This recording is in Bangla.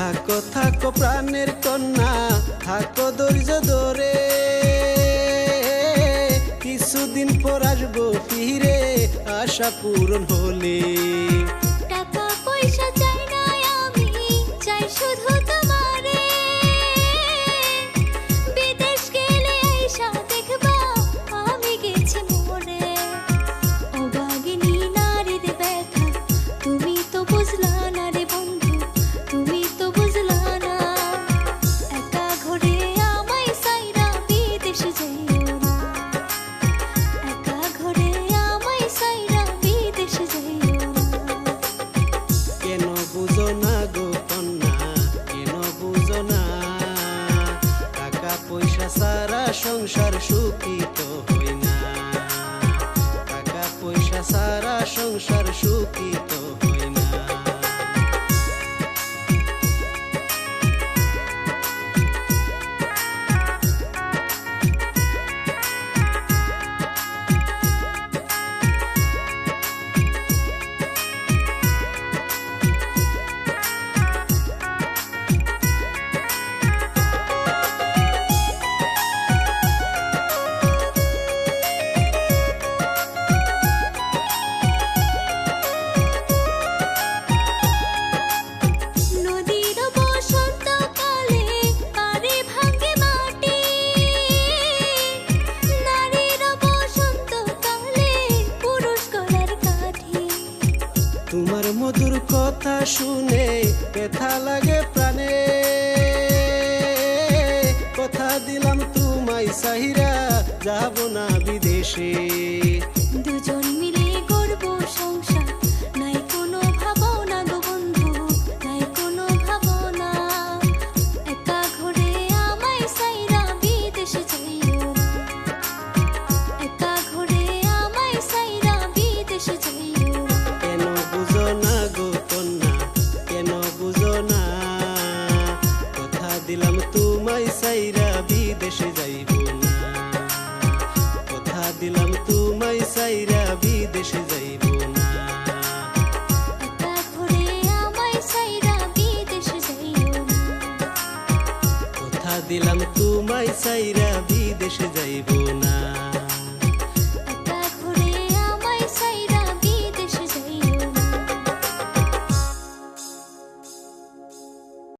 থাকো থাকো প্রাণের কন্যা, থাকো ধৈর্য ধরে। কিছুদিন পর আসব ফিরে, আশা পূরণ হলে। টাকা পয়সা চাই না আমি, চাই শুধু সংসার সুখী তো হই না। টাকা পয়সা সারা সংসার সুখী কথা শুনে ব্যথা লাগে প্রাণে। কথা দিলাম তোমায় সাহিরা যাব না বিদেশে। দুজন মিলে না। কথা দিলাম তোমায় সাইরা বিদেশে যাইব না। কথা দিলাম তোমায় সাইরা বিদেশে যাইব না। দিলাম তোমায় সাইরা বিদেশে যাইব না।